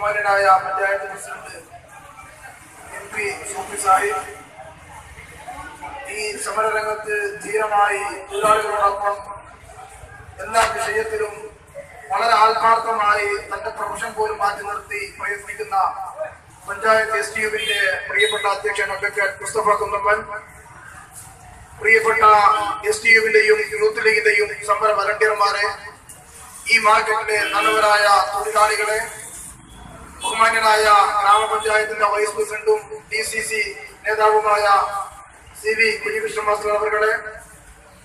ബഹുമാന്യനായ panchayat president M P Sufi Sahib. ഈ സമരരംഗത്ത് ധീരമായി തൊഴിലാളികളോടൊപ്പം എല്ലാ വിഷയത്തിലും വളരെ ആത്മാർത്ഥമായി തന്റെ പ്രൊഫഷൻ പോലും മാറ്റി നിർത്തി പ്രയത്നിക്കുന്ന പഞ്ചായത്ത് എസ് ടി യുവിന്റെ പ്രിയപ്പെട്ട അധ്യക്ഷൻ അഡ്വക്കേറ്റ് മുസ്തഫ കുന്നമ്മൻ പ്രിയപ്പെട്ട എസ് ടി യുവിന്റെയും യൂത്ത് ലീഗിന്റെയും സമര വളണ്ടിയർമാരെ ഈ മാർക്കറ്റിലെ നല്ലവരായ തൊഴിലാളികളെ ബഹുമാന്യനായ ഗ്രാമപഞ്ചായത്തിന്റെ വൈസ് പ്രസിഡന്റും ഡി സി സി നേതാവുമായ സി വി കുഞ്ഞികൃഷ്ണ മാസ്റ്റർ അവരുടെ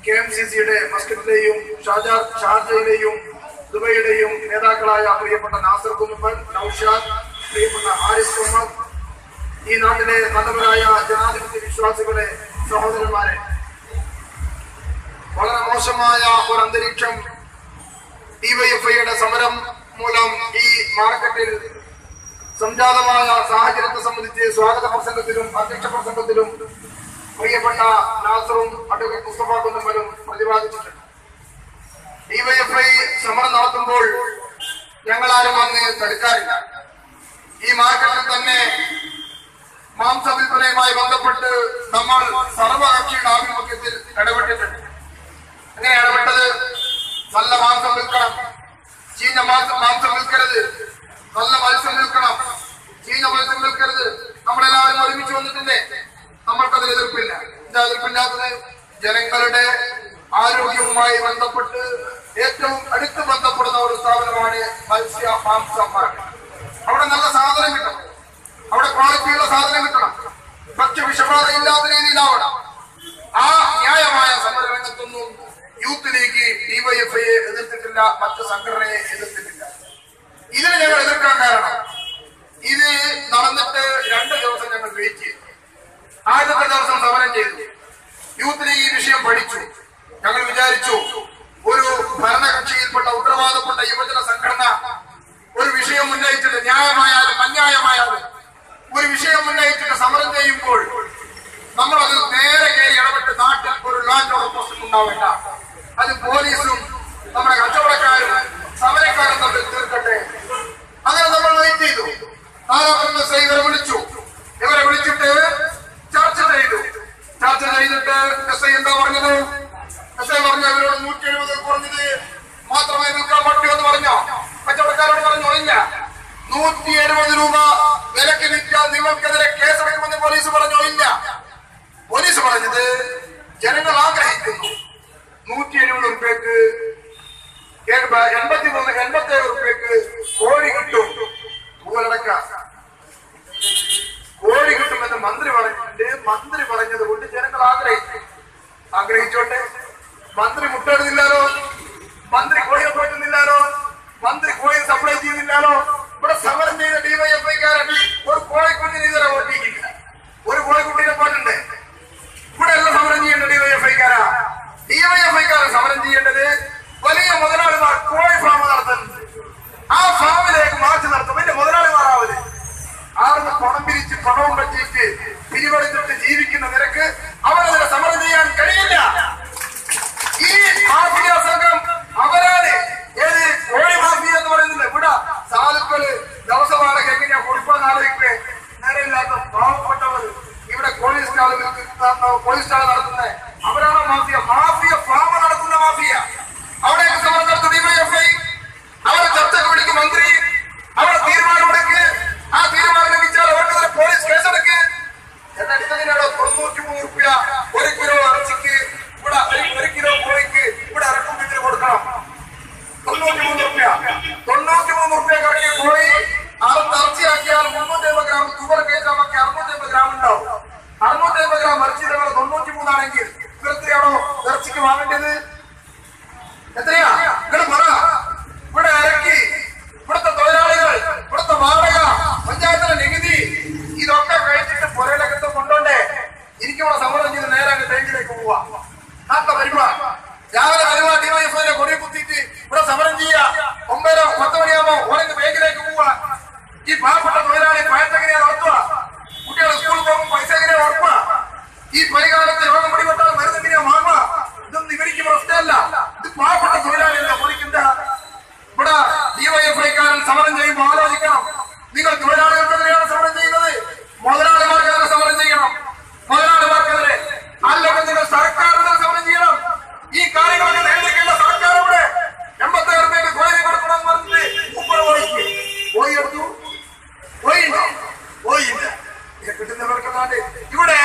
കെ എം സി സിയുടെ മസ്കറ്റിലെയും ഷാജാ ഷാർജയിലെയും ദുബൈയുടെയും നേതാക്കളായ പ്രിയപ്പെട്ട നാസർ കുന്നുമ്മൻ നൌഷാദ് പ്രിയപ്പെട്ട ഹാരിസ് മുഹമ്മദ് ഈ നാട്ടിലെ നല്ലവരായ ജനാധിപത്യ വിശ്വാസികളെ സഹോദരന്മാരെ. വളരെ മോശമായ ഒരു അന്തരീക്ഷം ഡിവൈഎഫ്ഐയുടെ സമരം മൂലം ഈ മാർക്കറ്റിൽ സംജാതമായ സാഹചര്യത്തെ സംബന്ധിച്ച് സ്വാഗത പ്രസംഗത്തിലും അധ്യക്ഷ പ്രസംഗത്തിലും പ്രിയപ്പെട്ട നാസറും അഡ്വക്കേറ്റ് മുസ്തഫ കുന്നമ്മലും പ്രതിപാദിച്ചിട്ടുണ്ട്. ഡിവൈഎഫ്ഐ സമരം നടത്തുമ്പോൾ ഞങ്ങൾ ആരും അങ്ങ് തടുക്കാറില്ല. ഈ മാർക്കറ്റിൽ തന്നെ മാംസ വിൽപ്പനയുമായി ബന്ധപ്പെട്ട് നമ്മൾ സർവകക്ഷിയുടെ ആഭിമുഖ്യത്തിൽ ഇടപെട്ടിട്ടുണ്ട്. എങ്ങനെ ഇടപെട്ടത് നല്ല മാംസം വിൽക്കണം ചീഞ്ഞ മാംസം മാംസം വിൽക്കരുത് നല്ല മത്സ്യം നിൽക്കണം. ചീഞ്ഞ മത്സ്യം നിൽക്കരുത്. നമ്മളെല്ലാവരും ഒരുമിച്ച് വന്നിട്ടില്ലേ നമ്മൾക്കതിൽ എതിർപ്പില്ല. എന്താ എതിർപ്പില്ലാത്തത്? ജനങ്ങളുടെ ആരോഗ്യവുമായി ബന്ധപ്പെട്ട് ഏറ്റവും അടുത്ത് ബന്ധപ്പെടുന്ന ഒരു സ്ഥാപനമാണ് മത്സ്യ മാംസ അവിടെ നല്ല സാധനം കിട്ടണം. അവിടെ ക്വാളിറ്റിയുള്ള സാധനം കിട്ടണം. ഭക്ഷ്യ വിഷബാധ ഇല്ലാത്ത രീതിയിലാവണം. ആ ന്യായമായ സമരരംഗത്തൊന്നും യൂത്ത് ലീഗ് ഡിവൈഎഫ്ഐയെ എതിർത്തിട്ടില്ല. മറ്റു സംഘടനയെ എതിർത്തിട്ടില്ല. ഇതിന് ഞങ്ങൾ എതിർക്കാൻ കാരണം ഇത് നടന്നിട്ട് രണ്ട് ദിവസം ഞങ്ങൾ വെയിറ്റ് ചെയ്തു. ആദ്യത്തെ ദിവസം സമരം ചെയ്തു. യൂത്ത് ലീഗ് ഈ വിഷയം പഠിച്ചു. ഞങ്ങൾ വിചാരിച്ചു ഒരു പറഞ്ഞത്? എസ് പറഞ്ഞു അവരോട് നൂറ്റി എഴുപത് കുറഞ്ഞത് മാത്രമേ നിൽക്കാൻ പറ്റൂ എന്ന് പറഞ്ഞോ? കച്ചവടക്കാരോട് പറഞ്ഞു? ഇല്ല. നൂറ്റി എഴുപത് രൂപ വിലക്ക് വിറ്റാൽ നിങ്ങൾക്കെതിരെ കേസെടുക്കുമെന്ന് പോലീസ് പറഞ്ഞു? ഇല്ല. പോലീസ് പറഞ്ഞത് ജനങ്ങൾ ആഗ്രഹിക്കുന്നു. നൂറ്റി എഴുപത് റുപ്യക്ക് എൺപത്തി മൂന്ന് എൺപത്തി ഏഴ് റുപ്യക്ക് കോഴി കിട്ടും. തൂവലടക്ക കോഴി കിട്ടുമെന്ന് മന്ത്രി പറഞ്ഞിട്ടുണ്ട്. മന്ത്രി പറഞ്ഞത് മന്ത്രി മുട്ടയിടുന്നില്ലാലോ ഇത് കിട്ടുന്നവർക്കുണ്ട് ഇവിടെ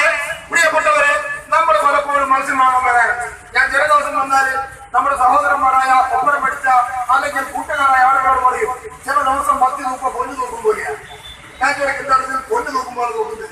പ്രിയപ്പെട്ടവരെ നമ്മൾ പലപ്പോഴും മനസ്സിലാകാൻ വരാൻ ഞാൻ ചില ദിവസം വന്നാൽ നമ്മുടെ സഹോദരന്മാരായ ഒപ്പം പഠിച്ച അല്ലെങ്കിൽ കൂട്ടുകാരായ ആളുകളോട് പറയും ചില ദിവസം പത്തി തൂക്കം പൊന്നു തൂക്കും പോലെയാണ് ഞാൻ ചോദിക്കുന്നത് പൊന്നു തൂക്കുമ്പോൾ തൂക്കുന്നത്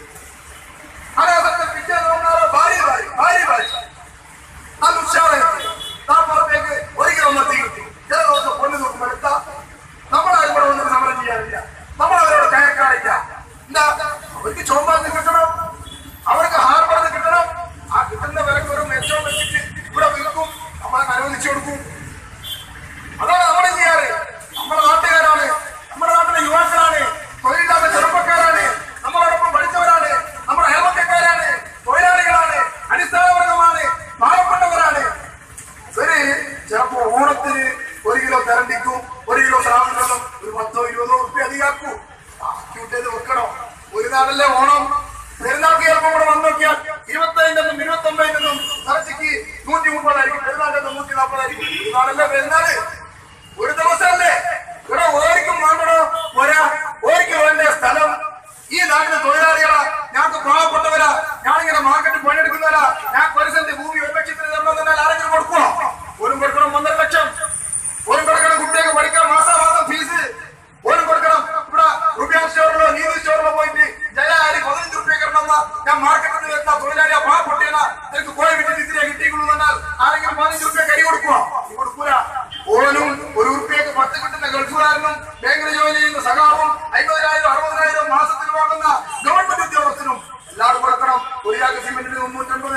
Eu amor.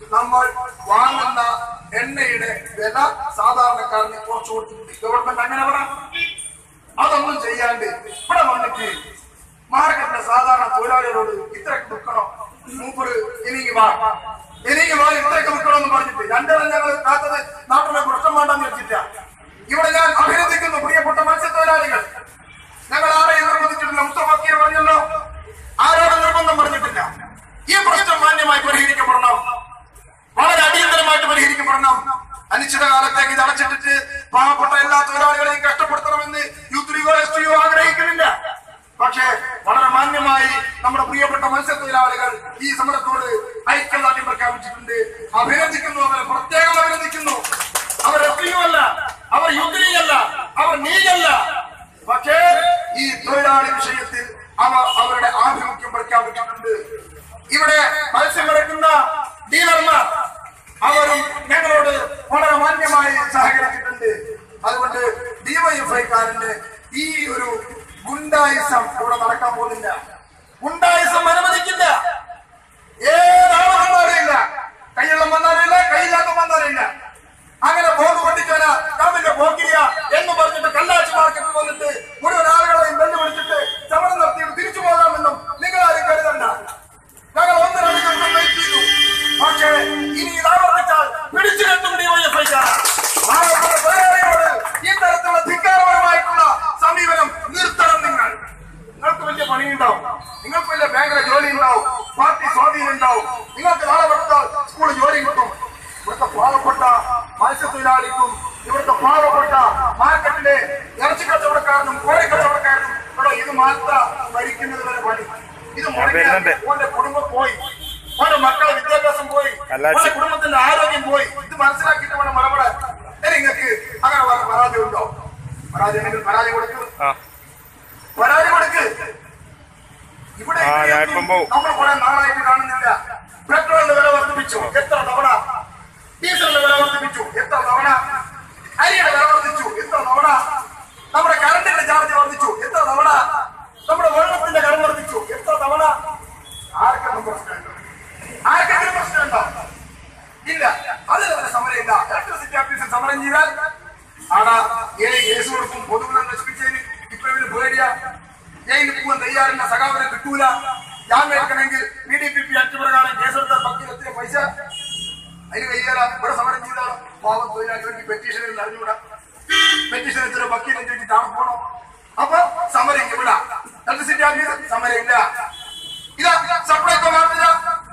നമ്മൾ വാങ്ങുന്ന എണ്ണയുടെ വില സാധാരണക്കാരന് കുറച്ചു കൊടുത്തിട്ടുണ്ട്. ഗവൺമെന്റ് അങ്ങനെ പറ. അതൊന്നും ചെയ്യാണ്ട് ഇവിടെ വന്നിട്ട് മാർക്കറ്റിലെ സാധാരണ തൊഴിലാളികളോട് ഇത്ര കൊടുക്കണോ? മൂപ്പര് എനിക്ക് വാ. എനിക്ക് വാ ഇത്രയൊക്കെ നിൽക്കണം എന്ന് പറഞ്ഞിട്ട് രണ്ടെണ്ണം ഞങ്ങൾ കാത്തത് നാട്ടിലെ പ്രശ്നം വേണ്ടെന്ന് വെച്ചില്ല ഇവിടെ ഞാൻ അഭിനന്ദിക്കുന്നു പ്രിയപ്പെട്ട മത്സ്യത്തൊഴിലാളികൾ. ഞങ്ങൾ ആരെയും നിർബന്ധിച്ചിട്ടില്ല. മുസ്തഫീർ പറഞ്ഞല്ലോ. ആരോടും നിർബന്ധം പറഞ്ഞിട്ടില്ല. ഈ പ്രശ്നം മാന്യമായി പരിഹരിക്കപ്പെടണം അനിശ്ചിതകാലത്തേക്ക് ഇത് അടച്ചിട്ടിട്ട് പാവപ്പെട്ട എല്ലാ തൊഴിലാളികളെയും കഷ്ടപ്പെടുത്തണമെന്ന് യൂത്ത് ലീഗോ എസ് ടിയോ ആഗ്രഹിക്കുന്നില്ല. പക്ഷേ വളരെ മാന്യമായി നമ്മുടെ പ്രിയപ്പെട്ട മത്സ്യത്തൊഴിലാളികൾ ഈ സമരത്തോട് ഐക്യദാർഢ്യം പ്രഖ്യാപിച്ചിട്ടുണ്ട്. അഭിനന്ദിക്കുന്നു അവരെ പ്രത്യേകം അഭിനന്ദിക്കുന്നു. അവർ എസ് അവർ യൂത്ത് അവർ നീയല്ല. പക്ഷേ ഈ തൊഴിലാളി വിഷയത്തിൽ അവർ അവരുടെ ആഭിമുഖ്യം പ്രഖ്യാപിച്ചിട്ടുണ്ട്. ഇവിടെ മത്സ്യം കിടക്കുന്ന ഡീലർമാർ അവരും ഞങ്ങളോട് വളരെ മാന്യമായി സഹകരിച്ചിട്ടുണ്ട് അതുകൊണ്ട് ഡിവൈഎഫ്ഐക്കാരന്റെ ഈ ഒരു ഗുണ്ടായിസം ഇവിടെ നടക്കാൻ പോകുന്നില്ല. ഗുണ്ടായിസം അനുവദിക്കില്ല. ഏതാളും വന്നാറില്ല കയ്യെള്ളം വന്നാറില്ല കൈയില്ലാത്ത വന്നാറില്ല അങ്ങനെ ബോർഡ് പൊട്ടിച്ചോല കാവിന്റെ പോക്കിരിയ എന്ന് പറഞ്ഞിട്ട് കല്ലാച്ചി മാർക്കറ്റിൽ വന്നിട്ട് പാവപ്പെട്ട മത്സ്യത്തൊഴിലാളിക്കും ഇവിടുത്തെ പാവപ്പെട്ട മാർക്കറ്റിലെ ഇറച്ചി കച്ചവടക്കാരനും കോഴി കച്ചവടക്കാരനും ഇവിടെ ഇത് മാത്രം ഭരിക്കുന്നത് വരെ പണി. ഇത് ഓന്റെ കുടുംബം പോയി. ഓന്റെ മക്കളെ വിദ്യാഭ്യാസം പോയി. ഓരോ ഓന്റെ കുടുംബത്തിന്റെ ആരോഗ്യം പോയി. ഇത് മനസ്സിലാക്കിയിട്ട് വേണം മലപടാൻ നിങ്ങൾക്ക് അങ്ങനെ വേറെ പരാതി ഉണ്ടോ? പരാതി ഉണ്ടെങ്കിൽ പരാതി കൊടുക്കും. പരാതി കൊടുക്ക്. ഇവിടെ. നമ്മൾ കുറെ നാളായിട്ട് കാണുന്നില്ല. കിട്ടൂല ജാമ്യം എടുക്കണമെങ്കിൽ P D P P act പ്രകാരം കേസെടുത്ത പത്തിൽ എത്തിയ പൈസ അതിന് കയ്യേറ ഇവിടെ സമരം ചെയ്താൽ പാവം തൊഴിലാളികൾക്ക് പെറ്റീഷനിൽ അറിഞ്ഞുകൂടാ. പെറ്റീഷൻ എത്ര ചോദിച്ചിട്ട് അവിടെ പോകണം അപ്പൊ സമരം ഇവിടെ ഇലക്ട്രിസിറ്റി ആഫീസ് സമരം ഇല്ല. ഇതാ സപ്ലൈക്കോ മാർട്ടില്ല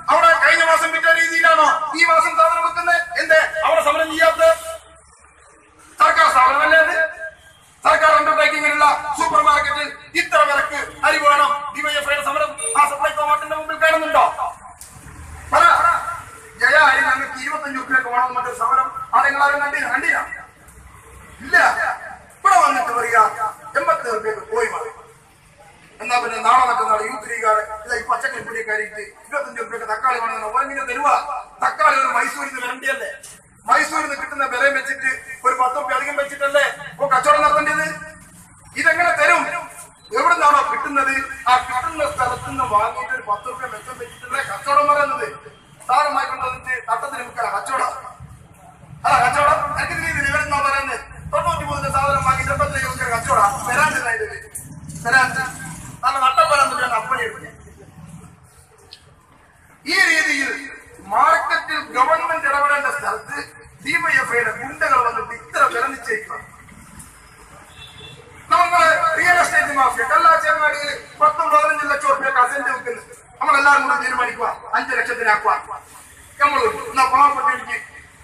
അവിടെ കഴിഞ്ഞ മാസം വിറ്റ രീതിയിലാണോ ഈ മാസം സാധനം വെക്കുന്നത് എന്തേ? അവിടെ സമരം ചെയ്യാത്തത്? സർക്കാർ സ്ഥാപനമല്ലേ സർക്കാർ അണ്ടർടേക്കിങ്ങിലുള്ള സൂപ്പർ മാർക്കറ്റിൽ ഇത്ര വിലക്ക് അരി വേണം ഡിവൈഎഫ്ഐയുടെ സമരം ആ സപ്ലൈകോ മാർട്ടിന്റെ മുമ്പിൽ കാണുന്നുണ്ടോ പറ ജയ അരി ഞങ്ങൾക്ക് ഇരുപത്തഞ്ച് റുപ്യൊക്കെ വേണം മറ്റൊരു സമരം ആ നിങ്ങളാരും കണ്ടില്ല കണ്ടില്ല ഇല്ല ഇവിടെ വന്നിട്ട് വരിക എൺപത്തി റുപ്യക്ക് പോയി മാറി എന്നാ പിന്നെ നാളെ മറ്റന്നാൾ യൂത്ത് ലീഗാണ് ഇതാ ഈ പച്ചക്കറി പിടിക്കാരിട്ട് ഇരുപത്തഞ്ച് റുപ്യൊക്കെ തക്കാളി വേണമെന്ന് ഓരോ തരുക തക്കാളി ഒരു മൈസൂരിൽ നിന്ന് വരണ്ടിയല്ലേ മൈസൂരിൽ നിന്ന് കിട്ടുന്ന വിലയും വെച്ചിട്ട് ഒരു പത്ത് റുപ്യ അധികം വെച്ചിട്ടല്ലേ ഇപ്പൊ കച്ചവടം നടത്തേണ്ടത് ഇതെങ്ങനെ തരും എവിടെ നിന്നാണോ കിട്ടുന്നത് ആ കിട്ടുന്ന സ്ഥലത്ത് നിന്ന് വാങ്ങിയിട്ട് ഒരു പത്ത് എല്ലാവരും കൂടെ തീരുമാനിക്കുക. അഞ്ചു ലക്ഷത്തിനാക്കുക. നമ്മൾ എന്നാ പാവപ്പെട്ട എനിക്ക്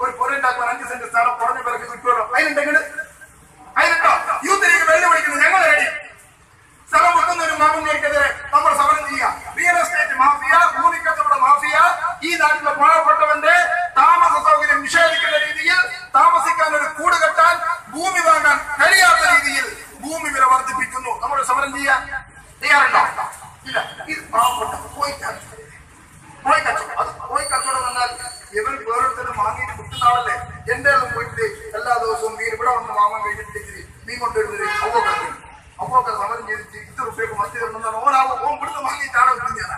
ഒരു പൊരുണ്ടാക്കുവാൻ അഞ്ച് സെന്റ് സ്ഥലം കുറഞ്ഞ പേർക്ക് കിട്ടുമല്ലോ അതിനുണ്ടെങ്കിൽ അതിനുണ്ടോ യൂത്ത് ലീഗ് വെല്ലുവിളിക്കുന്നത് ഞങ്ങൾ റെഡി സ്ഥലം വെക്കുന്ന ഒരു മാഫിയക്കെതിരെ നമ്മൾ സമരം ചെയ്യുക. റിയൽ എസ്റ്റേറ്റ് മാഫിയ ഭൂമിക്കച്ചവട മാഫിയ ഈ നാട്ടിലെ റുപ്യക്ക് മത്തി തരണമെന്നാണ് ഓനാവും ഓൻ ഇവിടുന്ന് വാങ്ങിയിട്ട് ആടെ വെക്കും ഞാനാ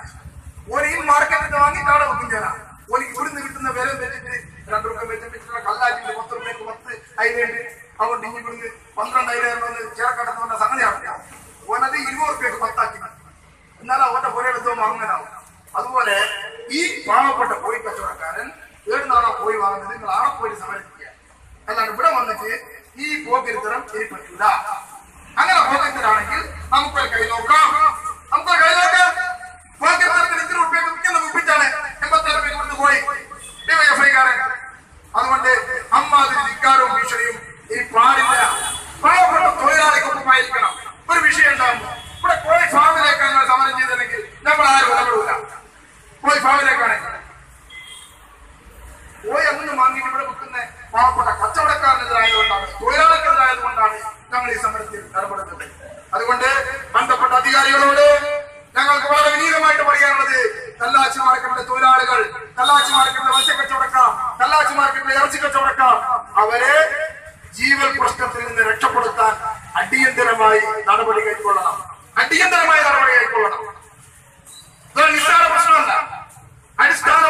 ഓൻ ഈ മാർക്കറ്റിൽ വാങ്ങിയിട്ട് ആടെ വെക്കും ഞാനാ ഓനിക്ക് ഇവിടുന്ന് കിട്ടുന്ന വില വെച്ചിട്ട് രണ്ട് റുപ്യ വെച്ചിട്ടുള്ള കല്ലാക്കിട്ട് പത്ത് റുപ്യക്ക് പത്ത് അതിനുണ്ട് അതുകൊണ്ട് ഇനി ഇവിടുന്ന് പന്ത്രണ്ടായിരം എന്ന് ചേർക്കട്ടെന്ന് പറഞ്ഞ സംഗതിയാണ് ഓനത് ഇരുപത് റുപ്യക്ക് പത്താക്കി എന്നാലും അവന്റെ പുരയെടുത്തോ വാങ്ങുന്നതാവും അതുപോലെ ഈ പാവപ്പെട്ട കോഴി കച്ചവടക്കാരൻ ഏഴ് നാളാ പോയി വാങ്ങുന്നത് നിങ്ങൾ ആടെ പോയി സമരപ്പിക്കുക അല്ലാണ്ട് ഇവിടെ വന്നിട്ട് ഈ പോക്കിരുത്തരം ഇനി പറ്റൂല കച്ചവടക്കാരനെതിരായതുകൊണ്ടാണ് തൊഴിലാളിക്കെതിരായതുകൊണ്ടാണ് ഞങ്ങൾ ഈ സമരത്തിൽ ഇടപെടുന്നത്. അതുകൊണ്ട് ബന്ധപ്പെട്ട അധികാരികളോട് ഞങ്ങൾക്ക് വളരെ വിനീതമായിട്ട് പറയാനുള്ളത് കല്ലാച്ചി മാർക്കറ്റിലെ തൊഴിലാളികൾ കല്ലാച്ചി മാർക്കറ്റിലെ മത്സ്യക്കച്ചവടക്കാർ കല്ലാച്ചി മാർക്കറ്റിലെ ഇറച്ചി അവരെ ജീവൽ പ്രശ്നത്തിൽ നിന്ന് രക്ഷപ്പെടുത്താൻ അടിയന്തരമായി നടപടി കൈക്കൊള്ളണം. അടിയന്തരമായി നടപടി കൈക്കൊള്ളണം. നിസ്സാര പ്രശ്നമല്ല. അടിസ്ഥാന